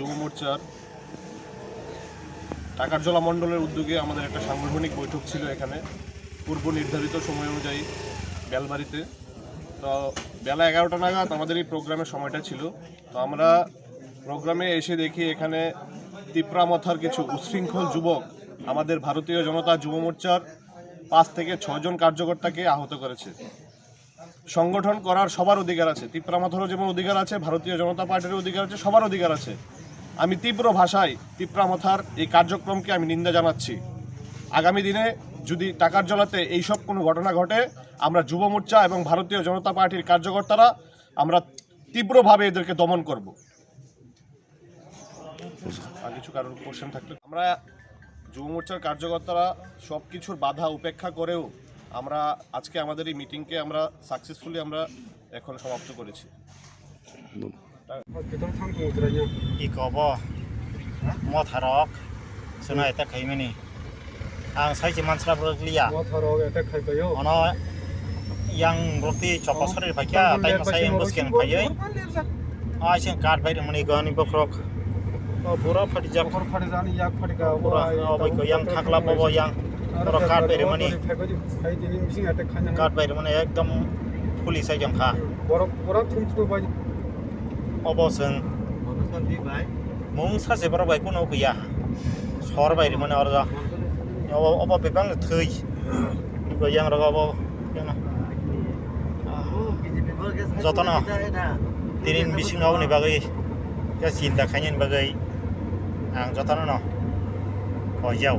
যুব মোর্চার টাকারজলা মণ্ডলের উদ্যোগে আমাদের একটা সাংগঠনিক বৈঠক ছিল এখানে। পূর্ব নির্ধারিত সময় অনুযায়ী বেলবাড়িতে। তো বেলা এগারোটা নাগাদ আমাদের এই প্রোগ্রামের সময়টা ছিল। তো আমরা প্রোগ্রামে এসে দেখি এখানে তিপ্রামথার কিছু উচ্ছৃঙ্খল যুবক আমাদের ভারতীয় জনতা যুব মোর্চার পাঁচ থেকে ছজন কার্যকর্তাকে আহত করেছে। সংগঠন করার সবার অধিকার আছে। তিপ্রামাথারও যেমন অধিকার আছে, ভারতীয় জনতা পার্টির অধিকার আছে, সবার অধিকার আছে। আমি তীব্র ভাষায় তিপ্রামাথার এই কার্যক্রমকে আমি নিন্দা জানাচ্ছি। আগামী দিনে যদি টাকার জলাতে এইসব কোনো ঘটনা ঘটে, আমরা যুব মোর্চা এবং ভারতীয় জনতা পার্টির কার্যকর্তারা আমরা তীব্রভাবে এদেরকে দমন করব। আর কিছু কারণ কোশ্চেন থাকলে আমরা যুব মোর্চার কার্যকর্তারা সব কিছুর বাধা উপেক্ষা করেও আমরা আজকে আমাদের এই মিটিংকে আমরা সাকসেসফুলি আমরা এখন সমাপ্ত করেছি। इकबो मथारक सुनाय त खैमेनि आं साइजे मानसिफ्रा लिया अन yang roti chopo sore fakya tai masai yang busken phayai ai sen card bai mani gani bokrok o pura phati jak pura o bai ko yang khakla bobo yang pura card bai mani card bai mani ekdom police একজন খা অবসন মুং अबसन मं सासेबाराव बाइकनाव गैया सहर बायदि माने आरो जा अब बेबा आंनो थै गैया आं रागा अब जतन दिनै बिसिङाव नै बागै गासिन दाखायनि बागै आं जतन न' गयाव